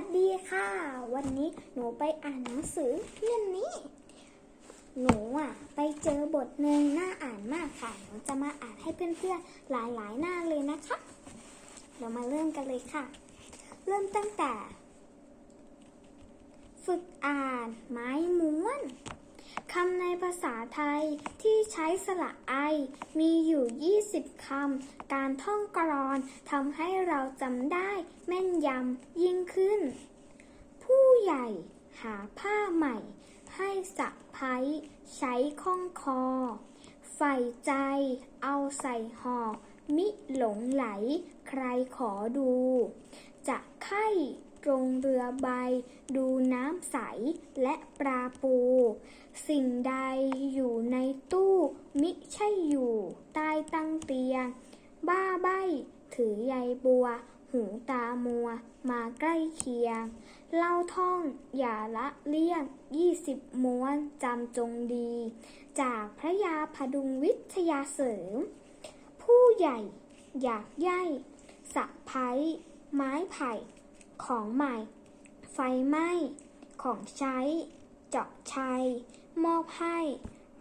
วัสดีค่ะ วันนี้หนูไปอ่านหนังสือเล่มนี้ หนูอะไปเจอบทหนึ่งน่าอ่านมากค่ะ หนูจะมาอ่านให้เพื่อนๆหลายๆหน้าเลยนะคะ เรามาเริ่มกันเลยค่ะ เริ่มตั้งแต่ ฝึกอ่านไม้ม้วนคำในาษาไทยที่ใช้สระไอ มีอยู่ 20 คำ การท่องกรอนทำให้เราจำได้แม่นยำยิ่งขึ้น ผู้ใหญ่หาผ้าใหม่ ให้สะพ้ายใช้ข้องคอ ใฝ่ใจเอาใส่ห่อมิหลงไหล ใครขอดู จะไข่ ตรงเรือใบ ดูน้ำใสและปลาปู สิ่งใดอยู่ในตู้ มิใช่อยู่ใต้ตั้งเตียง บ้าใบ ถือใยบัว หูตามัว มาใกล้เคียง เล่าท่องอย่าละเลี่ยงยี่สิบม้วนจำจงดี จากพระยาพดุงวิทยาเสริม ผู้ใหญ่อยากใย่สะพ้ายไม้ไผ่ ของใหม่ ไฟไหม้ ของใช้ เจาะชัย มอบให้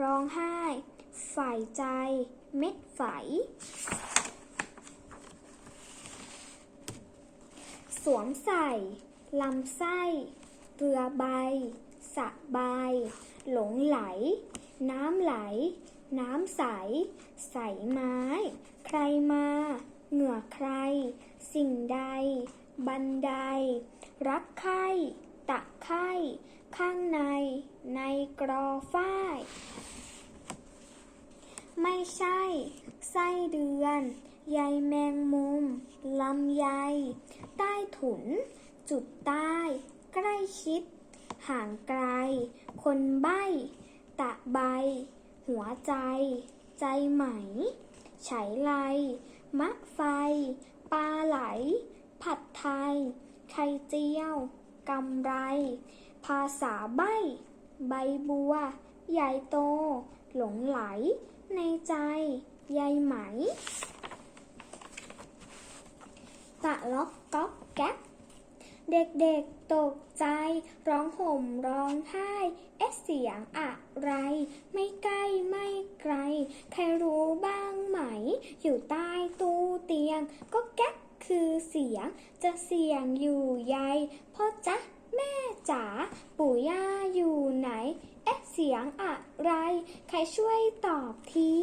ร้องไห้ ฝ่ายใจ เม็ดไฝสวมใส่ ลำไส้ เรือใบ สะใบหลงไหล น้ำไหล น้ำใส ใสไม้ ใครมา เหงื่อใคร สิ่งใด บันได รักใครตะไคร่ข้างใน ในกรอฝ้าย ไม่ใช่ ไส้เดือน ใยแมงมุม ลำไย ใต้ถุน จุดใต้ ใกล้ชิด ห่างไกล คนใบ้ตะใบ หัวใจ ใจไหม ไฉไล มะไฟ ปลาไหล ผัดไทย ไข่เจียวกำไร ภาษาใบ ใบบัว ใหญ่โต หลงไหล ในใจใยไหม ตะล็อกก๊อกแก๊กเด็กๆตกใจ ร้องห่มร้องไห้ เอ๊ะเสียงอะไร ไม่ใกล้ไม่ไกล ใครรู้บ้างไหม อยู่ใต้ตู้เตียง ก็แก๊ก คือเสียงจะเสียงอยู่ใยพ่อจ๊ะแม่จ๋าปู่ย่าอยู่ไหน เอ๊ะเสียงอะไร ใครช่วยตอบที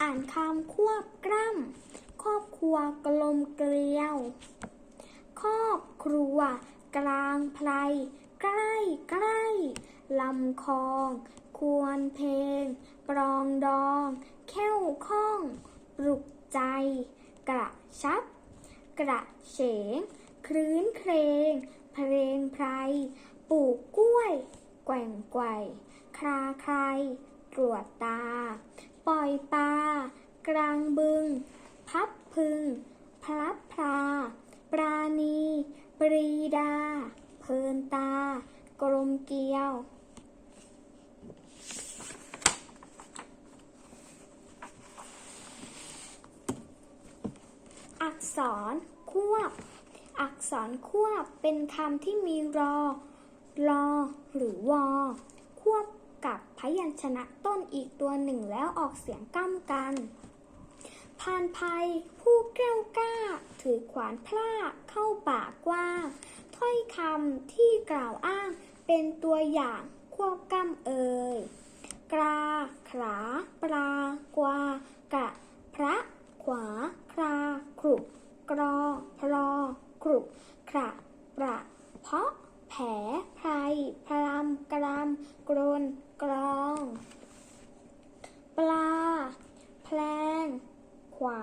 อ่านคำควบกล้ำครอบครัวกลมเกลียว ครอบครัว กลางไพรใกล้ใกล้ลำคลอง ควรเพลง ปรองดอง แค้วคล่อง ปลุกใจ กระชับ กระเฉง คลื้นเครง เพลงไพร ปลูกกล้วย แกว่งไกวคลาใคร ตรวจตา ปล่อยปลา กลางบึง พับพึง พลับพลา ปราณี ปรีดา เพลินตา กลมเกลียว ษรควบ อักษรควบเป็นคำที่มีรอ รอ หรือวอ ควบกับพยัญชนะต้นอีกตัวหนึ่งแล้วออกเสียงก้ำกันพานภัย ผู้แก้วกล้า ถือขวานพลาเข้าป่ากว้างถ้อยคำที่กล่าวอ้างเป็นตัวอย่างควบกำเอ่ยกราขลาปลากวากะ พระ ขวา ครา ครุกรอพลอครุขระประเพาะ แผลไพรพรามกรามกรนกรอง ปลา แพลง ขวา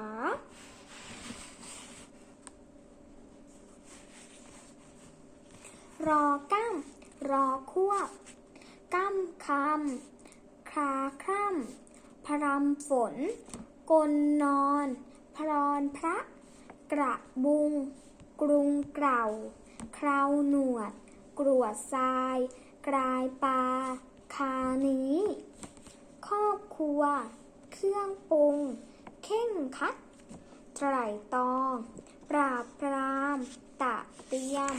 รอกั้มรอควบกั้มคำคาคร่ำพรำฝน กลนอน พรอนพระ กระบุง กรุงเก่า คราวหนวด กรวดทราย กลายปลา คานี้ ครอบครัว เครื่องปรุง เข่งคัด ไตรตอง ปราบปรามตะเตรียม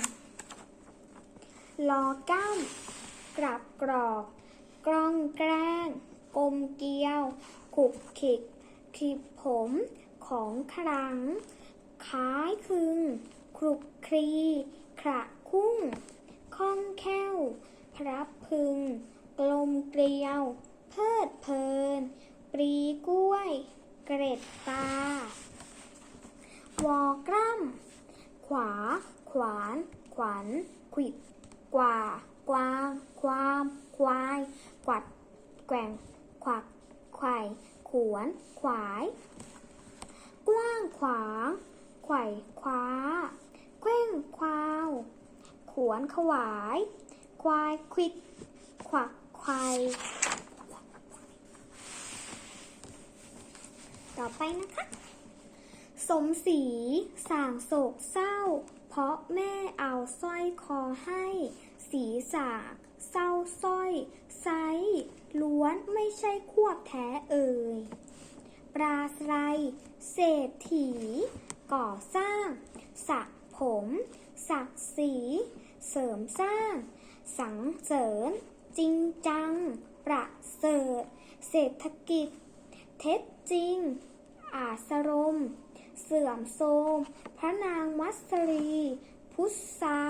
ลอก้ำกลับกรอก กล้องแกล้ง กลมเกลียว ขุกขิก คลิปผมของครังคล้ายคลึงคลุกคลีขระคุ้งคล่องแคล่วพรับพึง กลมเกลียว เพิดเพลิน ปรีกล้วย เกร็ดตา วอกร่ำขวา ขวาน ขวัญขวิด กว่า กวาง ความ ควาย กวัด แกว่ง ขวักไข่ ขวน ขวาย กว้างขวางไขว่คว้าแกว้งควาว ขวนขวาย ควายควิด ขวักไข่ต่อไปนะคะ สมศรีสางโศกเศร้า เพราะแม่เอาสร้อยคอให้ สีสากเศร้าสร้อย ไซล้วนไม่ใช่ควบแท้เอ่ย ปราศรัยเศรษฐี ก่อสร้าง สักผมศักดิ์ศรีเสริมสร้าง สังเสริญ จริงจัง ประเสริฐ เศรษฐกิจ เท็จจริง อาสรม เสื่อมโทรม พระนางมัสรี พุทธา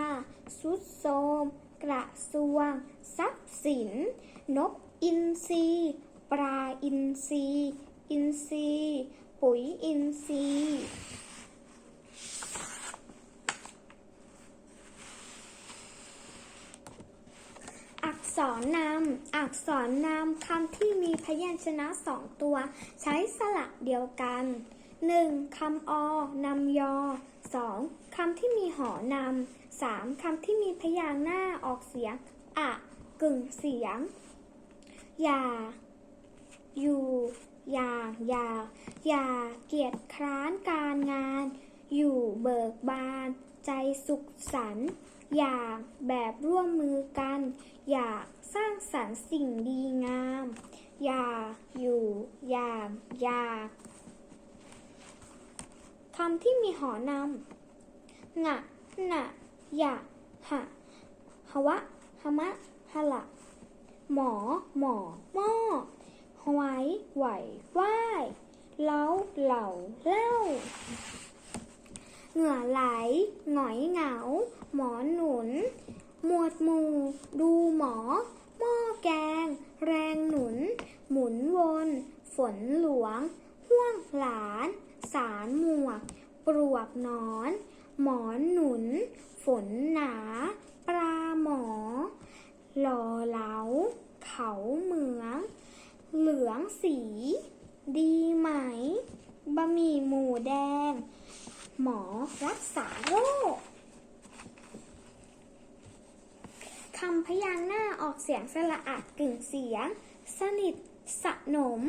สุดโทม กระทรวง ทรัพย์สิน นกอินทรีปลาอินทรีอินทรีปุ๋ยอินทรีอักษรนำ อักษรนำคำที่มีพยัญชนะสองตัว ใช้สระเดียวกัน 1. คำอนำยอ 2. คำที่มีหอนำ 3. คำที่มีพยางค์หน้าออกเสียง อะ กึ่งเสียง อย่า อยู่ อย่างอย่า อย่าเกียรติคร้านการงาน อยู่เบิกบาน ใจสุขสันต์อย่ากแบบร่วมมือกัน อยากสร้างสรรค์สิ่งดีงาม อย่า อยู่ อย่างอยา คำที่มีหอนำงะหนะยะหะหวะหมะหะละหมอ หมอหม้อไหวไหวไหว้เล้าเหล่าเล่า เหงื่อไหล หงอยเหงา หมอนหนุน หมวดหมู่ดูหมอ หม้อแกง แรงหนุน หมุนวน ฝนหลวง ห่วงหลาน สารหมวก ปลวกนอน หมอนหนุน ฝนหนา ปลาหมอ หล่อเหลา เขาเหมือง เหลืองสี ดีไหม บะหมี่หมูแดง หมอรักษาโรคคำพยางค์หน้าออกเสียงสระอัดกึ่งเสียง สนิท สนม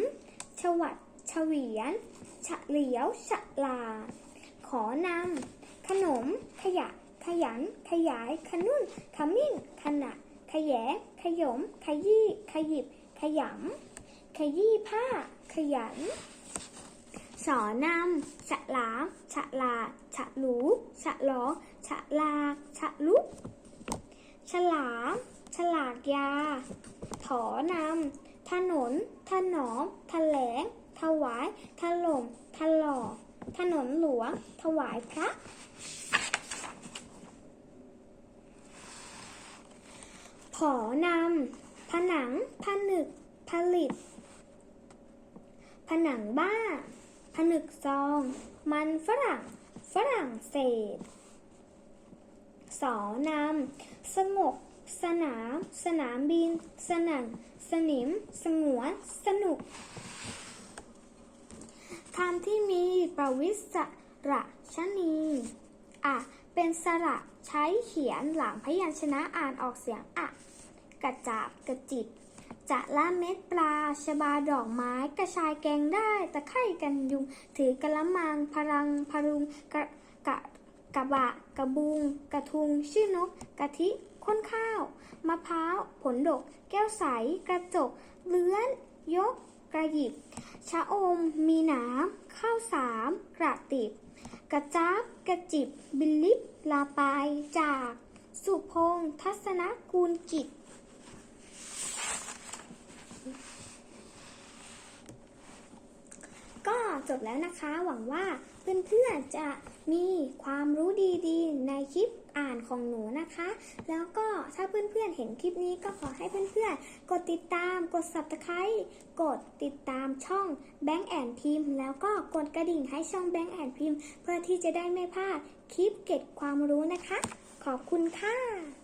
ชวัด เฉวียนฉะเหลียวฉะลาขอนำขนม ขยะ ขยัน ขยาย ขนุ่น ขมิ้น ขณะ ขยงขยม ขยี้ ขยิบ ขยำ ขยี้ผ้า ขยัน สอนำฉลามฉลาดฉลูฉลองฉลาฉลุกฉลาม ฉลากยา ถอนำถนน ถนอม แถลง ถวายถล่มถลอกถนนหลวง ถวายพระผอนำผนัง ผนึก ผลิต ผนังบ้านผนึกซอง มันฝรั่ง ฝรั่งเศส สอนำสงบสนาม สนามบิน สนั่น สนิม สงวน สนุก คำที่มีประวิสระชนีอะเป็นสระใช้เขียนหลังพยัญชนะอ่านออกเสียงอะ กระจาบกระจิบจะละเม็ดปลาชบาดอกไม้กระชายแกงได้ตะไคร่กันยุง ถือกระมังพลังพรุงกระกะกระบะ กระบุง กระทุง ชื่อนก กะทิข้นข้าว มะพร้าว ผลดก แก้วใส กระจก เลื้อน ยก กระหยิบ ชะอม มีหนามข้าวสาม กระติบ กระจับกระจิบ บิลลิบลาปายจาก สุพงษ์ทัศนกูลกิจก็จบแล้วนะคะ หวังว่าเพื่อนๆจะ มีความรู้ดีๆ ในคลิปอ่านของหนูนะคะ แล้วก็ถ้าเพื่อนๆเห็นคลิปนี้ก็ขอให้เพื่อนๆ กดติดตาม กด subscribe กดติดตามช่อง Bank and Team แล้วก็กดกระดิ่งให้ช่อง Bank and Team เพื่อที่จะได้ไม่พลาดคลิปเก็บความรู้นะคะ ขอบคุณค่ะ